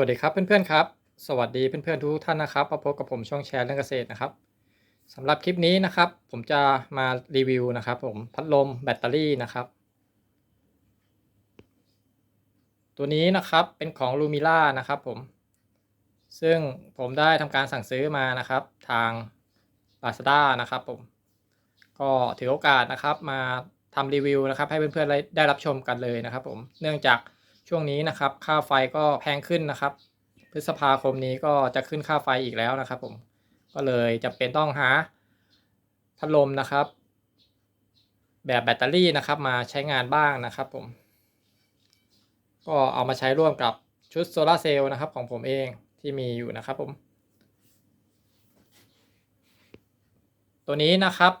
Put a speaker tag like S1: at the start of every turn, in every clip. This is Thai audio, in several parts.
S1: สวัสดีครับเพื่อนๆครับ สวัสดีเพื่อนๆทุกท่านนะครับมาพบกับผมช่องแชร์เรื่องเกษตรนะครับสำหรับคลิปนี้นะครับ ผมจะมารีวิวนะครับ ผมพัดลมแบตเตอรี่นะครับ ตัวนี้นะครับเป็นของลูมิล่านะครับผม ซึ่งผมได้ทำการสั่งซื้อมานะครับ ทาง Lazada นะครับผม ก็ถือโอกาสนะครับมาทำรีวิวนะครับ ให้เพื่อนๆได้รับชมกันเลยนะครับ ผมเนื่องจาก ช่วงนี้นะครับ ค่าไฟก็แพงขึ้นนะครับ พฤษภาคมนี้ก็จะขึ้นค่าไฟอีกแล้วนะครับ ผม ก็เลยจะเป็นต้องหาพัดลมนะครับ แบบแบตเตอรี่นะครับ มาใช้งานบ้างนะครับ ผม ก็เอามาใช้ร่วมกับชุดโซลาร์เซลล์นะครับของผมเองที่มีอยู่นะครับผม ตัวนี้นะครับ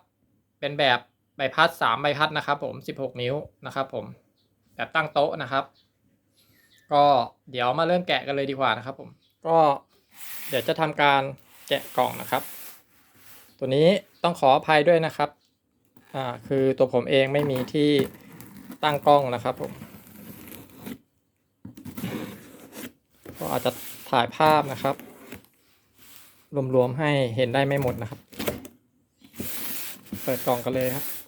S1: เป็นแบบใบพัดสามใบพัดนะครับผมสิบหกนิ้วนะครับผม แบบตั้งโต๊ะนะครับ ก็เดี๋ยวมาเริ่มแกะกันเลยดีกว่านะครับผม ก็เดี๋ยวจะทำการแกะกล่องนะครับ ตัวนี้ต้องขออภัยด้วยนะครับ อ่าคือตัวผมเองไม่มีที่ตั้งกล้องนะครับผม ก็อาจจะถ่ายภาพนะครับ รวมๆให้เห็นได้ไม่หมดนะครับ เปิดกล่องกันเลยครับ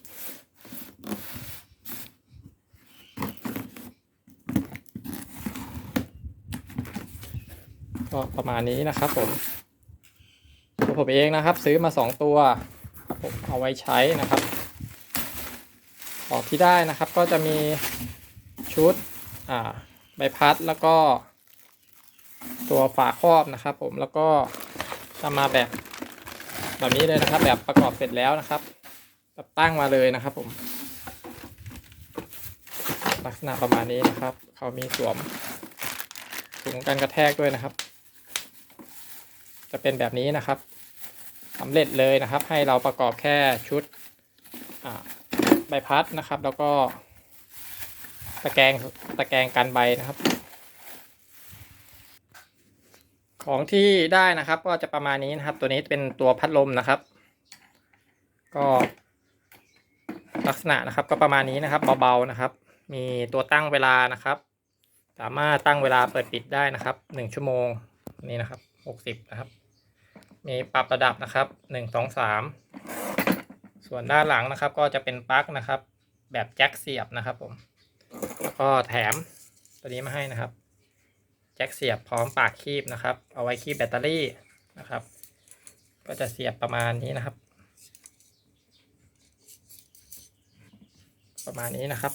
S1: ก็ประมาณนี้นะครับผมตัวผมเองนะครับ ซื้อมา 2 ตัวครับผมเอาไว้ใช้นะครับของที่ได้นะครับก็จะมีชุดอ่าใบพัดแล้วก็ตัวฝาครอบนะครับ ผมแล้วก็จะมาแบบแบบนี้เลยนะครับ แบบประกอบเสร็จแล้วนะครับแบบตั้งมาเลยนะครับผมลักษณะประมาณนี้นะครับ เขามีสวมถุงกันกระแทกด้วยนะครับ จะเป็นแบบนี้นะครับสำเร็จเลยนะครับ ให้เราประกอบแค่ชุดใบพัดนะครับ แล้วก็ตะแกรงตะแกรงกันใบนะครับ ของที่ได้นะครับ ก็จะประมาณนี้นะครับ ตัวนี้เป็นตัวพัดลมนะครับ ก็ลักษณะนะครับก็ประมาณนี้นะครับเบาๆนะครับ มีตัวตั้งเวลานะครับ สามารถตั้งเวลาเปิดปิดได้นะครับหนึ่งชั่วโมงนี่นะครับหกสิบนะครับ มีปรับระดับนะครับหนึ่งสองสามส่วนด้านหลังนะครับ ก็จะเป็นปลั๊กนะครับ แบบแจ็คเสียบนะครับผมแล้วก็แถมตัวนี้มาให้นะครับ แจ็คเสียบพร้อมปากคีบนะครับ เอาไว้คีบแบตเตอรี่นะครับ ก็จะเสียบประมาณนี้นะครับ ประมาณนี้นะครับ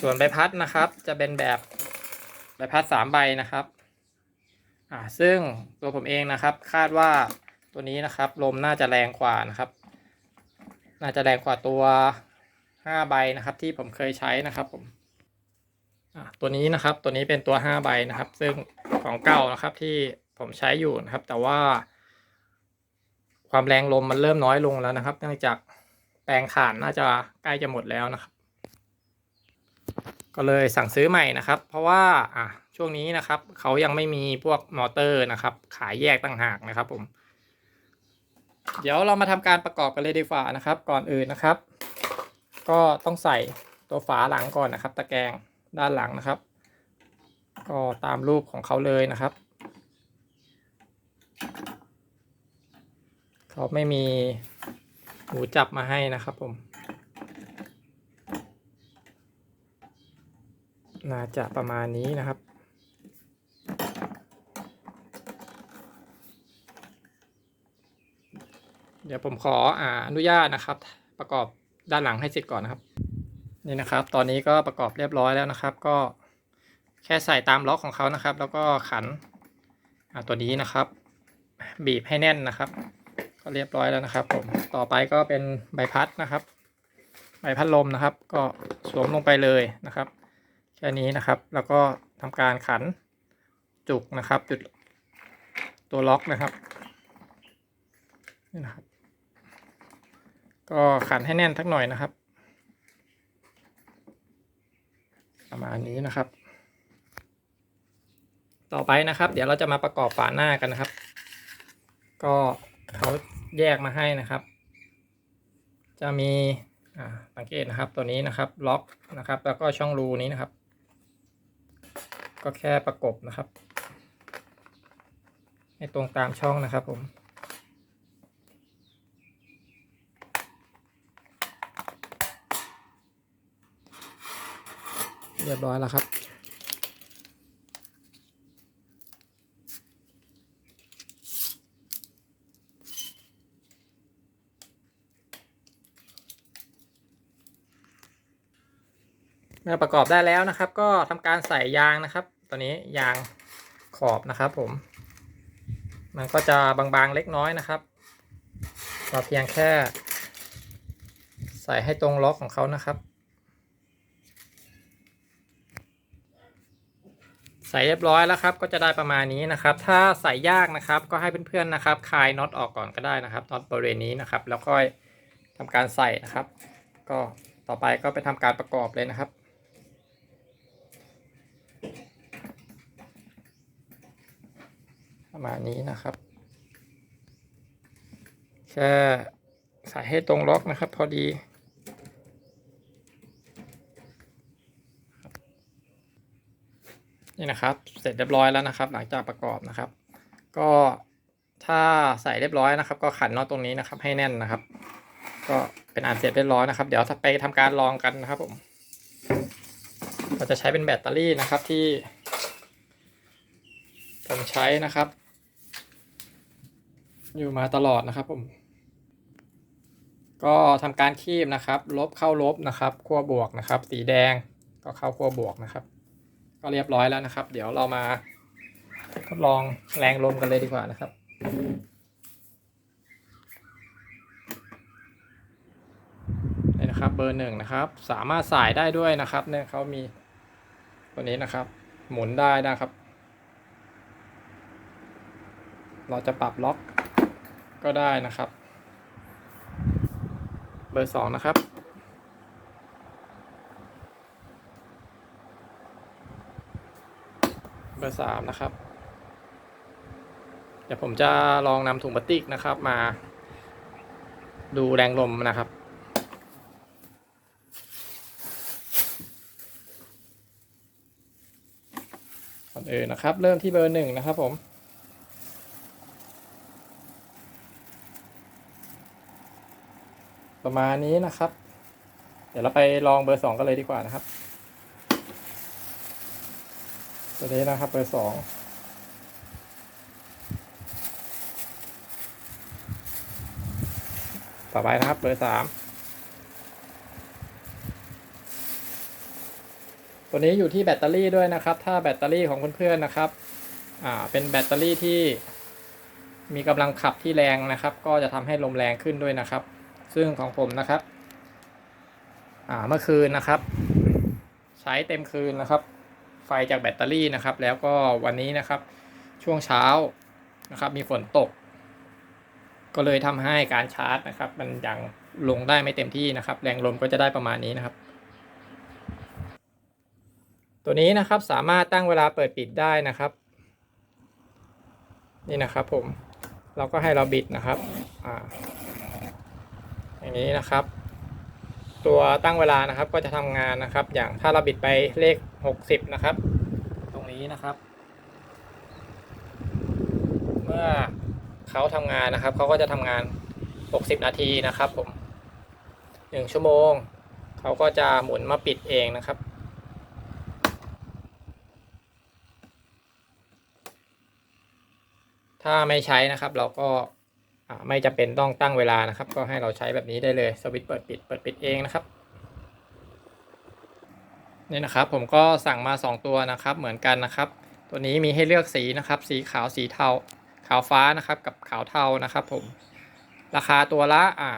S1: ส่วนใบพัดนะครับ จะเป็นแบบใบพัดสามใบนะครับ อ่าซึ่งตัวผมเองนะครับคาดว่าตัวนี้นะครับลมน่าจะแรงกว่านะครับ น่าจะแรงกว่าตัวห้าใบนะครับ ที่ผมเคยใช้นะครับผมตัวนี้นะครับตัวนี้เป็นตัวห้าใบนะครับ ซึ่งของเก่านะครับที่ผมใช้อยู่นะครับ แต่ว่า ความแรงลมมันเริ่มน้อยลงแล้วนะครับ เนื่องจากแปลงถ่านน่าจะใกล้จะหมดแล้วนะครับ ก็เลยสั่งซื้อใหม่นะครับ เพราะว่าอะ ช่วงนี้นะครับเขายังไม่มีพวกมอเตอร์นะครับ ขายแยกต่างหากนะครับผม เดี๋ยวเรามาทำการประกอบกันเลยดีกว่านะครับ ก่อนอื่นนะครับ ก็ต้องใส่ตัวฝาหลังก่อนนะครับ ตะแกรงด้านหลังนะครับ ก็ตามรูปของเขาเลยนะครับเขาไม่มีหูจับมาให้นะครับผม น่าจะประมาณนี้นะครับ เดี๋ยวผมขออ่าอนุญาตนะครับ ประกอบด้านหลังให้เสร็จก่อนนะครับ นี่นะครับ ตอนนี้ก็ประกอบเรียบร้อยแล้วนะครับ ก็แค่ใส่ตามล็อกของเขานะครับ แล้วก็ขันตัวนี้นะครับ บีบให้แน่นนะครับ ก็เรียบร้อยแล้วนะครับ ผมต่อไปก็เป็นใบพัดนะครับใบพัดลมนะครับ ก็สวมลงไปเลยนะครับแค่นี้นะครับ แล้วก็ทำการขันจุกนะครับ จุดตัวล็อกนะครับนี่นะครับ ก็ขันให้แน่นทักหน่อยนะครับ ประมาณนี้นะครับ ต่อไปนะครับ เดี๋ยวเราจะมาประกอบฝาหน้ากันนะครับ ก็เขาแยกมาให้นะครับ จะมีอ่าสังเกตนะครับตัวนี้นะครับล็อกนะครับ แล้วก็ช่องรูนี้นะครับ ก็แค่ประกบนะครับ ให้ตรงตามช่องนะครับผม เรียบร้อยแล้วครับ เมื่อประกอบได้แล้วนะครับ ก็ทำการใส่ยางนะครับตัวนี้ยางขอบนะครับผม มันก็จะบางๆเล็กน้อยนะครับเราเพียงแค่ใส่ให้ตรงล็อกของเขานะครับ ใส่เรียบร้อยแล้วครับก็จะได้ประมาณนี้นะครับ ถ้าใส่ยากนะครับก็ให้เพื่อนๆนะครับคลายน็อตออกก่อนก็ได้นะครับน็อตบริเวณนี้นะครับ แล้วก็ทำการใส่นะครับ ก็ต่อไปก็ไปทำการประกอบเลยนะครับประมาณนี้นะครับแค่ใส่ให้ตรงล็อกนะครับ พอดี นี่นะครับ เสร็จเรียบร้อยแล้วนะครับ หลังจากประกอบนะครับ ก็ถ้าใส่เรียบร้อยนะครับ ก็ขันน็อตตรงนี้นะครับ ให้แน่นนะครับ ก็เป็นอันเสร็จเรียบร้อยนะครับ เดี๋ยวไปทำการลองกันนะครับผมเราจะใช้เป็นแบตเตอรี่นะครับที่ผมใช้นะครับ อยู่มาตลอดนะครับผมก็ทำการคีบนะครับ ลบเข้าลบนะครับขั้วบวกนะครับ สีแดงก็เข้าขั้วบวกนะครับ ก็เรียบร้อยแล้วนะครับ เดี๋ยวเรามาทดลองแรงลมกันเลยดีกว่านะครับนี่นะครับเบอร์หนึ่งนะครับ สามารถสายได้ด้วยนะครับเนี่ยเขามีตัวนี้นะครับ หมุนได้นะครับ เราจะปรับล็อกก็ได้นะครับ เบอร์สองนะครับ บอร์สามนะครับ เดี๋ยวผมจะลองนำถุงพลาสติกนะครับมา ดูแรงลมนะครับก่อนอื่นนะครับ เริ่มที่เบอร์หนึ่งนะครับผมประมาณนี้นะครับ เดี๋ยวเราไปลองเบอร์สองกันเลยดีกว่านะครับ ตัวนี้นะครับเบอร์สองต่อไปนะครับเบอร์สามตัวนี้อยู่ที่แบตเตอรี่ด้วยนะครับ ถ้าแบตเตอรี่ของเพื่อนๆนะครับ อ่า เป็นแบตเตอรี่ที่มีกำลังขับที่แรงนะครับ ก็จะทำให้ลมแรงขึ้นด้วยนะครับ ซึ่งของผมนะครับ อ่า เมื่อคืนนะครับ ใช้เต็มคืนนะครับ ไฟจากแบตเตอรี่นะครับ แล้วก็วันนี้นะครับ ช่วงเช้านะครับ มีฝนตก ก็เลยทำให้การชาร์จนะครับ มันยังลงได้ไม่เต็มที่นะครับ แรงลมก็จะได้ประมาณนี้นะครับ ตัวนี้นะครับสามารถตั้งเวลาเปิดปิดได้นะครับ นี่นะครับผมเราก็ให้เราบิดนะครับ อ่า อย่างนี้นะครับ ตัวตั้งเวลานะครับก็จะทำงานนะครับ อย่างถ้าเราบิดไปเลข 60 นะครับ ตรงนี้นะครับ เมื่อเขาทำงานนะครับเขาก็จะทำงาน 60 นาทีนะครับผม1ชั่วโมงเขาก็จะหมุนมาปิดเองนะครับถ้าไม่ใช้นะครับเราก็ ไม่จำเป็นต้องตั้งเวลานะครับ ก็ให้เราใช้แบบนี้ได้เลยสวิตช์เปิดปิดเปิดปิดเองนะครับนี่นะครับผมก็สั่งมา 2 ตัวนะครับเหมือนกันนะครับ ตัวนี้มีให้เลือกสีนะครับ สีขาวสีเทาขาวฟ้านะครับกับขาวเทานะครับผมราคาตัวละอ่า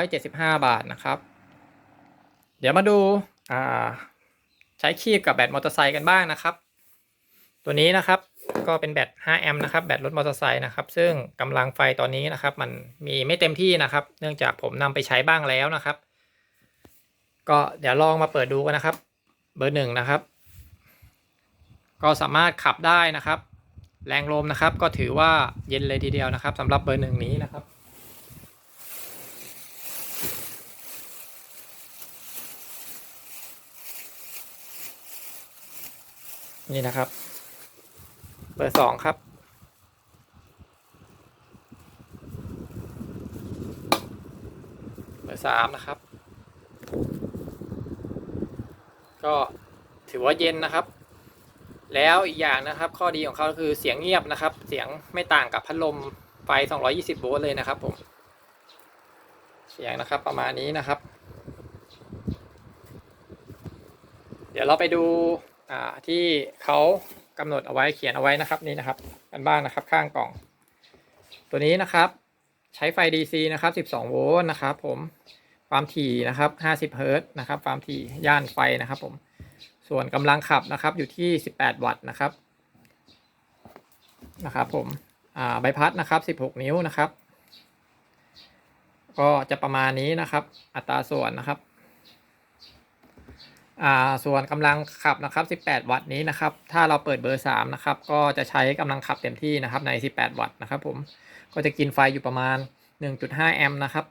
S1: 475 บาทนะครับ เดี๋ยวมาดูอ่าใช้คีบกับแบตมอเตอร์ไซค์กันบ้างนะครับ ตัวนี้นะครับ ก็เป็นแบต 5 แอมป์นะครับ แบตรถมอเตอร์ไซค์นะครับ ซึ่งกำลังไฟตอนนี้นะครับ มันมีไม่เต็มที่นะครับ เนื่องจากผมนำไปใช้บ้างแล้วนะครับ ก็เดี๋ยวลองมาเปิดดูกันนะครับ เบอร์หนึ่งนะครับ ก็สามารถขับได้นะครับ แรงลมนะครับ ก็ถือว่าเย็นเลยทีเดียวนะครับสำหรับเบอร์หนึ่งนี้นะครับนนี่นะครับ เบอร์สองครับ เบอร์สามนะครับ ก็ถือว่าเย็นนะครับ แล้วอีกอย่างนะครับ ข้อดีของเขาคือเสียงเงียบนะครับ เสียงไม่ต่างกับพัดลมไฟ 220 โวลต์เลยนะครับผม เสียงนะครับประมาณนี้นะครับ เดี๋ยวเราไปดูที่เขา กำหนดเอาไว้เขียนเอาไว้นะครับนี่นะครับ กันบ้างนะครับข้างกล่อง ตัวนี้นะครับ ใช้ไฟ DC นะครับ 12 โวลต์นะครับผมความถี่นะครับ 50 เฮิรตซ์นะครับ ความถี่ย่านไฟนะครับผมส่วนกำลังขับนะครับอยู่ที่ 18 วัตต์นะครับนะครับผมใบพัดนะครับ 16 นิ้วนะครับ ก็จะประมาณนี้นะครับ อัตราส่วนนะครับ อ่าส่วนกำลังขับนะครับ 18 วัตต์นี้นะครับ ถ้าเราเปิดเบอร์ 3 นะครับ ก็จะใช้กำลังขับเต็มที่นะครับใน 18 วัตต์นะครับผม ก็จะกินไฟอยู่ประมาณ 1.5 แอมป์นะครับ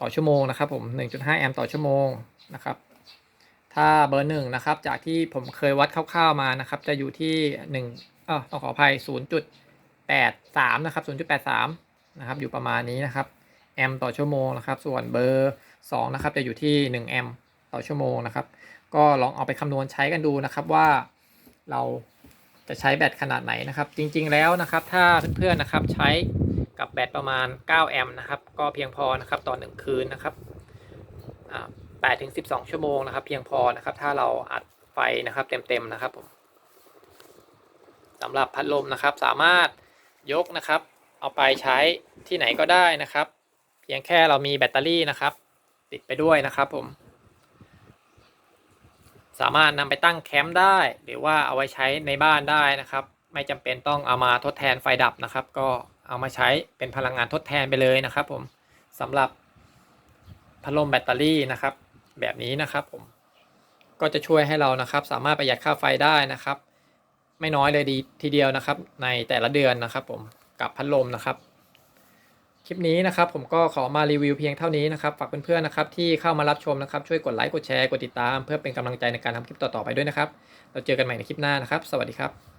S1: ต่อชั่วโมงนะครับผม 1.5 แอมป์ต่อชั่วโมงนะครับ ถ้าเบอร์หนึ่งนะครับ จากที่ผมเคยวัดคร่าวๆมานะครับ จะอยู่ที่1เออต้องขออภัย 0.83 นะครับ 0.83 นะครับ อยู่ประมาณนี้นะครับ แอมป์ต่อชั่วโมงนะครับ ส่วนเบอร์ 2 นะครับ จะอยู่ที่ 1 แอมป์ ต่อชั่วโมงนะครับ ก็ลองเอาไปคำนวณใช้กันดูนะครับว่าเราจะใช้แบตขนาดไหนนะครับ จริงๆแล้วนะครับ ถ้าเพื่อนๆนะครับใช้กับแบตประมาณ 9 แอมป์นะครับ ก็เพียงพอนะครับต่อ1คืนนะครับ8ถึง12 ชั่วโมงนะครับ เพียงพอนะครับ ถ้าเราอัดไฟนะครับเต็มๆนะครับผมสำหรับพัดลมนะครับ สามารถยกนะครับ เอาไปใช้ที่ไหนก็ได้นะครับ เพียงแค่เรามีแบตเตอรี่นะครับ ติดไปด้วยนะครับผม สามารถนำไปตั้งแคมป์ได้ หรือว่าเอาไว้ใช้ในบ้านได้นะครับ ไม่จำเป็นต้องเอามาทดแทนไฟดับนะครับ ก็เอามาใช้เป็นพลังงานทดแทนไปเลยนะครับ ผมสำหรับพัดลมแบตเตอรี่นะครับ แบบนี้นะครับผมก็จะช่วยให้เรานะครับ สามารถประหยัดค่าไฟได้นะครับ ไม่น้อยเลยดีทีเดียวนะครับ ในแต่ละเดือนนะครับ ผมกับพัดลมนะครับ คลิปนี้นะครับผมก็ขอมารีวิวเพียงเท่านี้นะครับฝากเพื่อนๆนะครับที่เข้ามารับชมนะครับช่วยกดไลค์กดแชร์กดติดตาม เพื่อเป็นกำลังใจในการทำคลิปต่อๆไปด้วยนะครับ เราเจอกันใหม่ในคลิปหน้านะครับ สวัสดีครับ